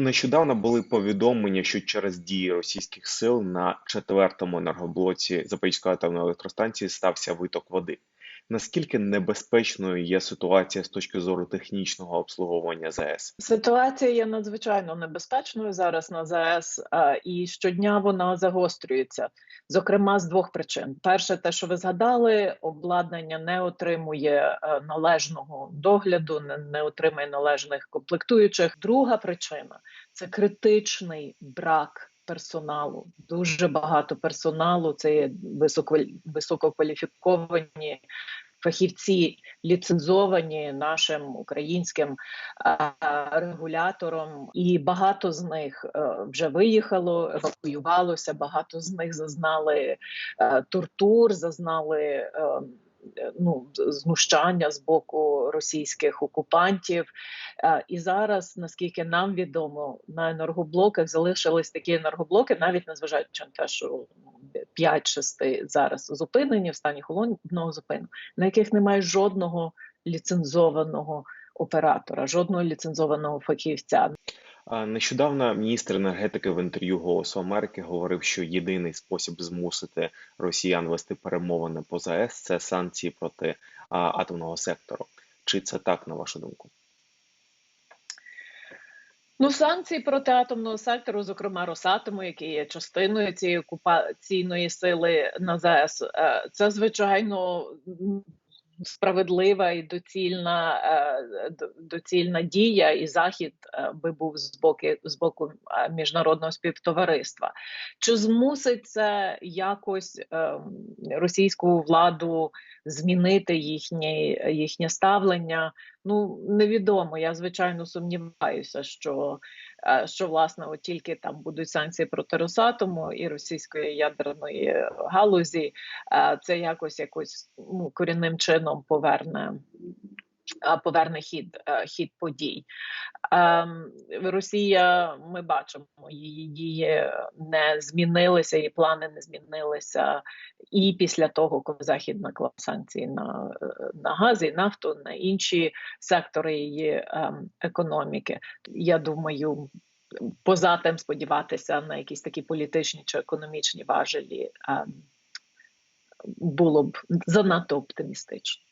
Нещодавно були повідомлення, що через дії російських сил на четвертому енергоблоці Запорізької атомної електростанції стався виток води. Наскільки небезпечною є ситуація з точки зору технічного обслуговування ЗАЕС? Ситуація є надзвичайно небезпечною зараз на ЗАЕС, е, і щодня вона загострюється. Зокрема, з двох причин: перше, те, що ви згадали, обладнання не отримує е, належного догляду, не, не отримує належних комплектуючих. Друга причина це критичний брак. Персоналу дуже багато персоналу. Це є висококваліфіковані фахівці, ліцензовані нашим українським регулятором, і багато з них е, вже виїхало, евакуювалося. Багато з них зазнали е, тортур, зазнали. Е, Ну, знущання з боку російських окупантів, Е, і зараз, наскільки нам відомо, на енергоблоках залишились такі енергоблоки, навіть незважаючи на те, що 5-6 зараз зупинені в стані холодного зупину, на яких немає жодного ліцензованого оператора, жодного ліцензованого фахівця. Нещодавно міністр енергетики в інтерв'ю Голосу Америки говорив, що єдиний спосіб змусити росіян вести перемовини по ЗАЕС це санкції проти атомного сектору. Чи це так, на вашу думку? Ну, санкції проти атомного сектору, зокрема Росатому, який є частиною цієї окупаційної сили на ЗАЕС, е, це звичайно справедлива і доцільна е, доцільна дія, і захід е, би був з боку з боку е, міжнародного співтовариства. Чи змусить це якось російську владу змінити їхнє, їхнє ставлення? Ну невідомо. Я звичайно сумніваюся, що, е, що власне от тільки там будуть санкції проти Росатому і російської ядерної галузі, е, це якось якось ну, корінним чином поверне. Поверне хід е, хід подій. Ем, Росія, ми бачимо, її дії не змінилися, її плани не змінилися і після того, коли Захід наклав санкції на, е, на газ і нафту, на інші сектори її ем, економіки. Я думаю, поза тим сподіватися на якісь такі політичні чи економічні важелі ем, було б занадто оптимістично.